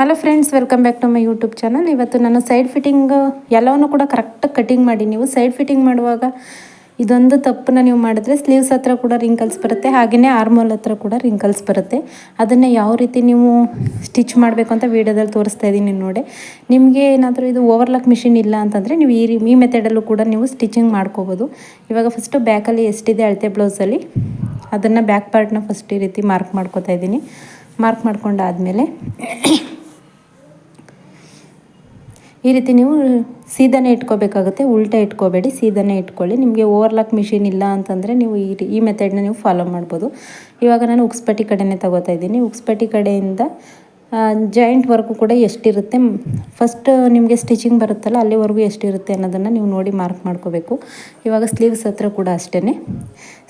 Hello friends welcome back to my YouTube channel ಇವತ್ತು ನಾನು side fitting ಎಲ್ಲವನ್ನು ಕೂಡ ಕರೆಕ್ಟಾಗಿ ಕಟಿಂಗ್ ಮಾಡಿ. ನೀವು ಸೈಡ್ ಫಿಟ್ಟಿಂಗ್ ಮಾಡುವಾಗ ಇದೊಂದು ತಪ್ಪನ್ನ ನೀವು ಮಾಡಿದ್ರೆ ಸ್ಲೀವ್ಸ್ ಹತ್ರ ಕೂಡ ರಿಂಕಲ್ಸ್ ಬರುತ್ತೆ ಹಾಗೆಯೇ ಆರ್ಮೋಲ್ ಹತ್ರ ಕೂಡ ರಿಂಕಲ್ಸ್ ಬರುತ್ತೆ. ಅದನ್ನು ಯಾವ ರೀತಿ ನೀವು ಸ್ಟಿಚ್ ಮಾಡಬೇಕು ಅಂತ ವೀಡಿಯೋದಲ್ಲಿ ತೋರಿಸ್ತಾ ಇದ್ದೀನಿ ನೋಡಿ. ನಿಮಗೆ ಏನಾದರೂ ಇದು ಓವರ್ಲಾಕ್ ಮಿಷಿನ್ ಇಲ್ಲ ಅಂತಂದರೆ ನೀವು ಈ ಈ ಮೆಥಡಲ್ಲೂ ಕೂಡ ನೀವು ಸ್ಟಿಚಿಂಗ್ ಮಾಡ್ಕೋಬೋದು. ಇವಾಗ ಫಸ್ಟು ಬ್ಯಾಕಲ್ಲಿ ಎಷ್ಟಿದೆ ಅಳತೆ ಬ್ಲೌಸಲ್ಲಿ ಅದನ್ನು ಬ್ಯಾಕ್ ಪಾರ್ಟ್ನ ಫಸ್ಟ್ ಈ ರೀತಿ ಮಾರ್ಕ್ ಮಾಡ್ಕೋತಾ ಇದ್ದೀನಿ. ಮಾರ್ಕ್ ಮಾಡ್ಕೊಂಡಾದಮೇಲೆ ಈ ರೀತಿ ನೀವು ಸೀದಾನೇ ಇಟ್ಕೋಬೇಕಾಗುತ್ತೆ, ಉಲ್ಟಾ ಇಟ್ಕೋಬೇಡಿ, ಸೀದಾನೇ ಇಟ್ಕೊಳ್ಳಿ. ನಿಮಗೆ ಓವರ್ಲಾಕ್ ಮಿಷಿನ್ ಇಲ್ಲ ಅಂತಂದರೆ ನೀವು ಈ ಈ ಮೆಥಡ್ನ ನೀವು ಫಾಲೋ ಮಾಡ್ಬೋದು. ಇವಾಗ ನಾನು ಉಕ್ಸ್ಪಟ್ಟಿ ಕಡೆನೇ ತಗೋತಾ ಇದ್ದೀನಿ. ಉಕ್ಸ್ಪಟ್ಟಿ ಕಡೆಯಿಂದ ಜಾಯಿಂಟ್ ವರ್ಕು ಕೂಡ ಎಷ್ಟಿರುತ್ತೆ? ಫಸ್ಟ್ ನಿಮಗೆ ಸ್ಟಿಚಿಂಗ್ ಬರುತ್ತಲ್ಲ, ಅಲ್ಲಿವರೆಗೂ ಎಷ್ಟಿರುತ್ತೆ ಅನ್ನೋದನ್ನು ನೀವು ನೋಡಿ ಮಾರ್ಕ್ ಮಾಡ್ಕೋಬೇಕು. ಇವಾಗ ಸ್ಲೀವ್ಸ್ ಹತ್ರ ಕೂಡ ಅಷ್ಟೇ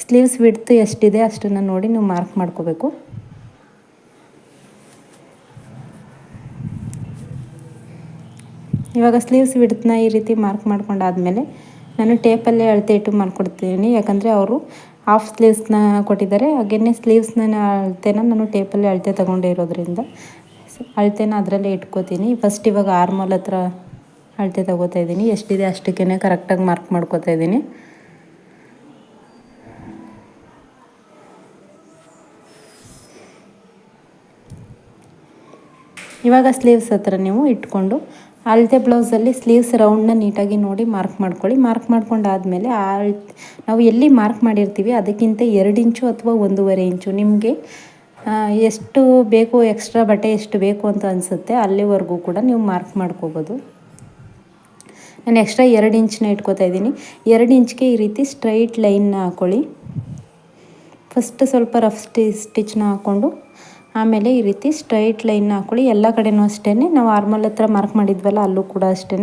ಸ್ಲೀವ್ಸ್ ವಿಡ್ತು ಎಷ್ಟಿದೆ ಅಷ್ಟನ್ನು ನೋಡಿ ನೀವು ಮಾರ್ಕ್ ಮಾಡ್ಕೋಬೇಕು. ಇವಾಗ ಸ್ಲೀವ್ಸ್ ಬಿಡ್ತನ ಈ ರೀತಿ ಮಾರ್ಕ್ ಮಾಡ್ಕೊಂಡಾದಮೇಲೆ ನಾನು ಟೇಪಲ್ಲೇ ಅಳತೆ ಇಟ್ಟು ಮಾಡ್ಕೊಡ್ತೀನಿ. ಯಾಕಂದರೆ ಅವರು ಹಾಫ್ ಸ್ಲೀವ್ಸ್ನ ಕೊಟ್ಟಿದ್ದಾರೆ. ಹಾಗೆಯೇ ಸ್ಲೀವ್ಸ್ನ ಅಳತೆನ ನಾನು ಟೇಪಲ್ಲೇ ಅಳತೆ ತೊಗೊಂಡೇ ಇರೋದ್ರಿಂದ ಅಳತೆನ ಅದರಲ್ಲೇ ಇಟ್ಕೋತೀನಿ. ಫಸ್ಟ್ ಇವಾಗ ಆರ್ಮಲ್ ಹತ್ರ ಅಳತೆ ತೊಗೋತಾ ಇದ್ದೀನಿ. ಎಷ್ಟಿದೆ ಅಷ್ಟಕ್ಕೇ ಕರೆಕ್ಟಾಗಿ ಮಾರ್ಕ್ ಮಾಡ್ಕೋತಾ ಇದ್ದೀನಿ. ಇವಾಗ ಸ್ಲೀವ್ಸ್ ಹತ್ರ ನೀವು ಇಟ್ಕೊಂಡು ಅಳತೆ ಬ್ಲೌಸಲ್ಲಿ ಸ್ಲೀವ್ಸ್ ರೌಂಡ್ನ ನೀಟಾಗಿ ನೋಡಿ ಮಾರ್ಕ್ ಮಾಡ್ಕೊಳ್ಳಿ. ಮಾರ್ಕ್ ಮಾಡ್ಕೊಂಡಾದಮೇಲೆ ಆ ನಾವು ಎಲ್ಲಿ ಮಾರ್ಕ್ ಮಾಡಿರ್ತೀವಿ ಅದಕ್ಕಿಂತ ಎರಡು ಇಂಚು ಅಥವಾ ಒಂದೂವರೆ ಇಂಚು. ನಿಮಗೆ ಎಷ್ಟು ಬೇಕು ಎಕ್ಸ್ಟ್ರಾ ಬಟ್ಟೆ ಎಷ್ಟು ಬೇಕು ಅಂತ ಅನಿಸುತ್ತೆ ಅಲ್ಲಿವರೆಗೂ ಕೂಡ ನೀವು ಮಾರ್ಕ್ ಮಾಡ್ಕೋಬೋದು. ನಾನು ಎಕ್ಸ್ಟ್ರಾ ಎರಡು ಇಂಚನ್ನ ಇಟ್ಕೋತಾ ಇದ್ದೀನಿ. ಎರಡು ಇಂಚ್ಗೆ ಈ ರೀತಿ ಸ್ಟ್ರೈಟ್ ಲೈನ್ನ ಹಾಕ್ಕೊಳ್ಳಿ ಫಸ್ಟ್ ಸ್ವಲ್ಪ ರಫ್ ಸ್ಟಿ, ಸ್ಟಿಚ್ನ ಹಾಕ್ಕೊಂಡು ಆಮೇಲೆ ಈ ರೀತಿ ಸ್ಟ್ರೈಟ್ ಲೈನ್ ಹಾಕ್ಕೊಳ್ಳಿ ಎಲ್ಲ ಕಡೆನೂ ಅಷ್ಟೇ ನಾವು ಆರ್ಮಲ್ ಹತ್ರ ಮಾರ್ಕ್ ಮಾಡಿದ್ವಲ್ಲ, ಅಲ್ಲೂ ಕೂಡ ಅಷ್ಟೇ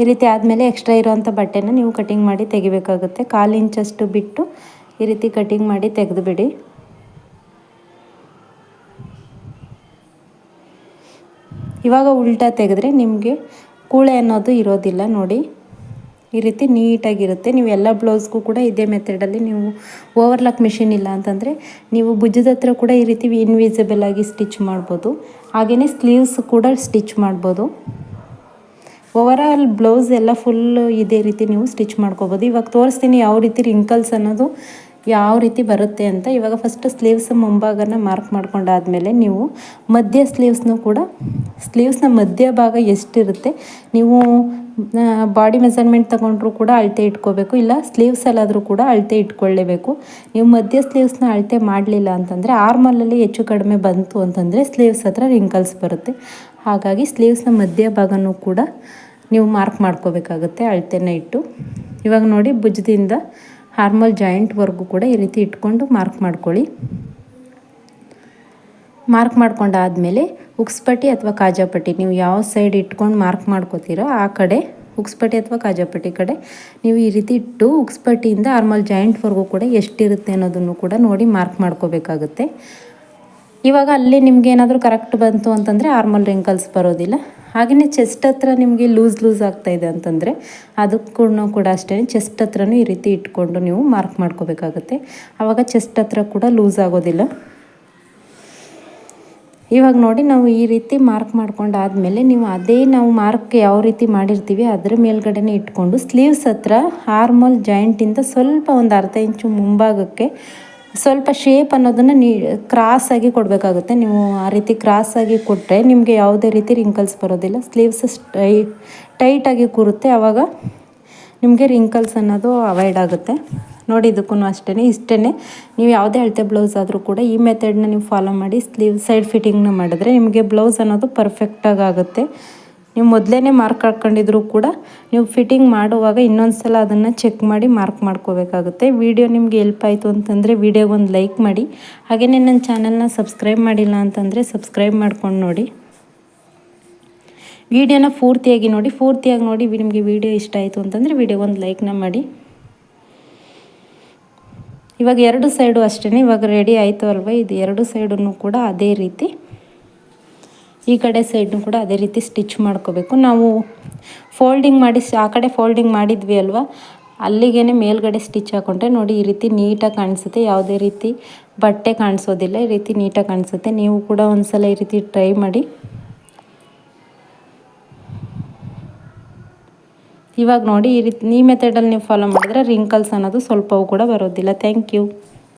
ಈ ರೀತಿ ಆದಮೇಲೆ ಎಕ್ಸ್ಟ್ರಾ ಇರೋವಂಥ ಬಟ್ಟೆನ ನೀವು ಕಟಿಂಗ್ ಮಾಡಿ ತೆಗಿಬೇಕಾಗುತ್ತೆ. ಕಾಲು ಇಂಚಷ್ಟು ಬಿಟ್ಟು ಈ ರೀತಿ ಕಟಿಂಗ್ ಮಾಡಿ ತೆಗೆದುಬಿಡಿ. ಇವಾಗ ಉಲ್ಟಾ ತೆಗೆದ್ರೆ ನಿಮಗೆ ಕೂಳೆ ಅನ್ನೋದು ಇರೋದಿಲ್ಲ ನೋಡಿ. ಈ ರೀತಿ ನೀಟಾಗಿರುತ್ತೆ. ನೀವು ಎಲ್ಲ ಬ್ಲೌಸ್ಗೂ ಕೂಡ ಇದೇ ಮೆಥಡಲ್ಲಿ ನೀವು ಓವರ್ಲಾಕ್ ಮಿಷಿನ್ ಇಲ್ಲ ಅಂತಂದರೆ ನೀವು ಭುಜದ ಹತ್ರ ಕೂಡ ಈ ರೀತಿ ಇನ್ವಿಸಿಬಲ್ ಆಗಿ ಸ್ಟಿಚ್ ಮಾಡ್ಬೋದು. ಹಾಗೆಯೇ ಸ್ಲೀವ್ಸ್ ಕೂಡ ಸ್ಟಿಚ್ ಮಾಡ್ಬೋದು. ಓವರಾಲ್ ಬ್ಲೌಸ್ ಎಲ್ಲ ಫುಲ್ ಇದೇ ರೀತಿ ನೀವು ಸ್ಟಿಚ್ ಮಾಡ್ಕೋಬೋದು. ಇವಾಗ ತೋರಿಸ್ತೀನಿ ಯಾವ ರೀತಿ ರಿಂಕಲ್ಸ್ ಅನ್ನೋದು ಯಾವ ರೀತಿ ಬರುತ್ತೆ ಅಂತ. ಇವಾಗ ಫಸ್ಟ್ ಸ್ಲೀವ್ಸ್ ಮುಂಭಾಗನ ಮಾರ್ಕ್ ಮಾಡ್ಕೊಂಡಾದಮೇಲೆ ನೀವು ಮಧ್ಯ ಸ್ಲೀವ್ಸ್ನೂ ಕೂಡ ಸ್ಲೀವ್ಸ್ನ ಮಧ್ಯ ಭಾಗ ಎಷ್ಟಿರುತ್ತೆ, ನೀವು ಬಾಡಿ ಮೆಸರ್ಮೆಂಟ್ ತಗೊಂಡ್ರೂ ಕೂಡ ಅಳತೆ ಇಟ್ಕೋಬೇಕು, ಇಲ್ಲ ಸ್ಲೀವ್ಸಲ್ಲಾದರೂ ಕೂಡ ಅಳತೆ ಇಟ್ಕೊಳ್ಳೇಬೇಕು. ನೀವು ಮಧ್ಯ ಸ್ಲೀವ್ಸ್ನ ಅಳತೆ ಮಾಡಲಿಲ್ಲ ಅಂತಂದರೆ ಆರ್ಮಲಲ್ಲಿ ಹೆಚ್ಚು ಕಡಿಮೆ ಬಂತು ಅಂತಂದರೆ ಸ್ಲೀವ್ಸ್ ಹತ್ರ ರಿಂಕಲ್ಸ್ ಬರುತ್ತೆ. ಹಾಗಾಗಿ ಸ್ಲೀವ್ಸ್ನ ಮಧ್ಯ ಭಾಗನೂ ಕೂಡ ನೀವು ಮಾರ್ಕ್ ಮಾಡ್ಕೋಬೇಕಾಗುತ್ತೆ ಅಳತೆನ ಇಟ್ಟು. ಇವಾಗ ನೋಡಿ ಭುಜದಿಂದ ಹಾರ್ಮಲ್ ಜಾಯಿಂಟ್ವರೆಗೂ ಕೂಡ ಈ ರೀತಿ ಇಟ್ಕೊಂಡು ಮಾರ್ಕ್ ಮಾಡ್ಕೊಳ್ಳಿ. ಮಾರ್ಕ್ ಮಾಡ್ಕೊಂಡಾದಮೇಲೆ ಉಕ್ಸ್ಪಟ್ಟಿ ಅಥವಾ ಕಾಜಾಪಟ್ಟಿ, ನೀವು ಯಾವ ಸೈಡ್ ಇಟ್ಕೊಂಡು ಮಾರ್ಕ್ ಮಾಡ್ಕೋತೀರೋ ಆ ಕಡೆ ಉಕ್ಸ್ಪಟ್ಟಿ ಅಥವಾ ಕಾಜಾಪಟ್ಟಿ ಕಡೆ ನೀವು ಈ ರೀತಿ ಇಟ್ಟು ಉಕ್ಸ್ಪಟ್ಟಿಯಿಂದ ಆರ್ಮಲ್ ಜಾಯಿಂಟ್ವರೆಗೂ ಕೂಡ ಎಷ್ಟಿರುತ್ತೆ ಅನ್ನೋದನ್ನು ಕೂಡ ನೋಡಿ ಮಾರ್ಕ್ ಮಾಡ್ಕೋಬೇಕಾಗುತ್ತೆ. ಇವಾಗ ಅಲ್ಲಿ ನಿಮ್ಗೆ ಏನಾದರೂ ಕರೆಕ್ಟ್ ಬಂತು ಅಂತಂದರೆ ಆರ್ಮಲ್ ರಿಂಕಲ್ಸ್ ಬರೋದಿಲ್ಲ. ಹಾಗೆಯೇ ಚೆಸ್ಟ್ ಹತ್ರ ನಿಮಗೆ ಲೂಸ್ ಲೂಸ್ ಆಗ್ತಾಯಿದೆ ಅಂತಂದರೆ ಅದಕ್ಕೂ ಕೂಡ ಅಷ್ಟೇ ಚೆಸ್ಟ್ ಹತ್ರನೂ ಈ ರೀತಿ ಇಟ್ಕೊಂಡು ನೀವು ಮಾರ್ಕ್ ಮಾಡ್ಕೋಬೇಕಾಗುತ್ತೆ. ಆವಾಗ ಚೆಸ್ಟ್ ಹತ್ರ ಕೂಡ ಲೂಸ್ ಆಗೋದಿಲ್ಲ. ಇವಾಗ ನೋಡಿ ನಾವು ಈ ರೀತಿ ಮಾರ್ಕ್ ಮಾಡ್ಕೊಂಡಾದಮೇಲೆ ನೀವು ಅದೇ ನಾವು ಮಾರ್ಕ್ ಯಾವ ರೀತಿ ಮಾಡಿರ್ತೀವಿ ಅದರ ಮೇಲ್ಗಡೆನೆ ಇಟ್ಕೊಂಡು ಸ್ಲೀವ್ಸ್ ಹತ್ರ ಹಾರ್ಮೋಲ್ ಜಾಯಿಂಟಿಂದ ಸ್ವಲ್ಪ ಒಂದು ಅರ್ಧ ಇಂಚು ಮುಂಭಾಗಕ್ಕೆ ಸ್ವಲ್ಪ ಶೇಪ್ ಅನ್ನೋದನ್ನು ನೀ ಕ್ರಾಸಾಗಿ ಕೊಡಬೇಕಾಗುತ್ತೆ. ನೀವು ಆ ರೀತಿ ಕ್ರಾಸಾಗಿ ಕೊಟ್ಟರೆ ನಿಮಗೆ ಯಾವುದೇ ರೀತಿ ರಿಂಕಲ್ಸ್ ಬರೋದಿಲ್ಲ. ಸ್ಲೀವ್ಸ್ ಟೈಟ್ ಟೈಟಾಗಿ ಕೂರುತ್ತೆ. ಆವಾಗ ನಿಮಗೆ ರಿಂಕಲ್ಸ್ ಅನ್ನೋದು ಅವಾಯ್ಡ್ ಆಗುತ್ತೆ. ನೋಡಿ ಇದಕ್ಕೂ ಅಷ್ಟೇ ಇಷ್ಟೇ ನೀವು ಯಾವುದೇ ಅಳತೆ ಬ್ಲೌಸ್ ಆದರೂ ಕೂಡ ಈ ಮೆಥಡ್ನ ನೀವು ಫಾಲೋ ಮಾಡಿ ಸ್ಲೀವ್ ಸೈಡ್ ಫಿಟ್ಟಿಂಗ್ನ ಮಾಡಿದ್ರೆ ನಿಮಗೆ ಬ್ಲೌಸ್ ಅನ್ನೋದು ಪರ್ಫೆಕ್ಟಾಗಿ ಆಗುತ್ತೆ. ನೀವು ಮೊದಲೇ ಮಾರ್ಕ್ ಹಾಕ್ಕೊಂಡಿದ್ರು ಕೂಡ ನೀವು ಫಿಟ್ಟಿಂಗ್ ಮಾಡುವಾಗ ಇನ್ನೊಂದು ಸಲ ಅದನ್ನು ಚೆಕ್ ಮಾಡಿ ಮಾರ್ಕ್ ಮಾಡ್ಕೋಬೇಕಾಗುತ್ತೆ. ವಿಡಿಯೋ ನಿಮಗೆ ಎಲ್ಪ್ ಆಯಿತು ಅಂತಂದರೆ ವಿಡಿಯೋಗೊಂದು ಲೈಕ್ ಮಾಡಿ. ಹಾಗೆಯೇ ನನ್ನ ಚಾನಲ್ನ ಸಬ್ಸ್ಕ್ರೈಬ್ ಮಾಡಿಲ್ಲ ಅಂತಂದರೆ ಸಬ್ಸ್ಕ್ರೈಬ್ ಮಾಡ್ಕೊಂಡು ನೋಡಿ. ವಿಡಿಯೋನ ಪೂರ್ತಿಯಾಗಿ ನೋಡಿ ಪೂರ್ತಿಯಾಗಿ ನೋಡಿ, ನಿಮಗೆ ವಿಡಿಯೋ ಇಷ್ಟ ಆಯಿತು ಅಂತಂದರೆ ವಿಡಿಯೋಗೊಂದು ಲೈಕ್ನ ಮಾಡಿ. ಇವಾಗ ಎರಡು ಸೈಡು ಅಷ್ಟೇ ಇವಾಗ ರೆಡಿ ಆಯಿತು ಅಲ್ವ? ಇದು ಎರಡು ಸೈಡನ್ನು ಕೂಡ ಅದೇ ರೀತಿ. ಈ ಕಡೆ ಸೈಡ್ನು ಕೂಡ ಅದೇ ರೀತಿ ಸ್ಟಿಚ್ ಮಾಡ್ಕೋಬೇಕು. ನಾವು ಫೋಲ್ಡಿಂಗ್ ಮಾಡಿ, ಆ ಕಡೆ ಫೋಲ್ಡಿಂಗ್ ಮಾಡಿದ್ವಿ ಅಲ್ವಾ? ಅಲ್ಲಿಗೇ ಮೇಲ್ಗಡೆ ಸ್ಟಿಚ್ ಹಾಕೊಂಡ್ರೆ ನೋಡಿ, ಈ ರೀತಿ ನೀಟಾಗಿ ಕಾಣಿಸುತ್ತೆ. ಯಾವುದೇ ರೀತಿ ಬಟ್ಟೆ ಕಾಣಿಸೋದಿಲ್ಲ, ಈ ರೀತಿ ನೀಟಾಗಿ ಕಾಣಿಸುತ್ತೆ. ನೀವು ಕೂಡ ಒಂದು ಸಲ ಈ ರೀತಿ ಟ್ರೈ ಮಾಡಿ. ಇವಾಗ ನೋಡಿ ಈ ರೀತಿ ಈ ಮೆಥಡಲ್ಲಿ ನೀವು ಫಾಲೋ ಮಾಡಿದ್ರೆ ರಿಂಕಲ್ಸ್ ಅನ್ನೋದು ಸ್ವಲ್ಪವೂ ಕೂಡ ಬರೋದಿಲ್ಲ. Thank you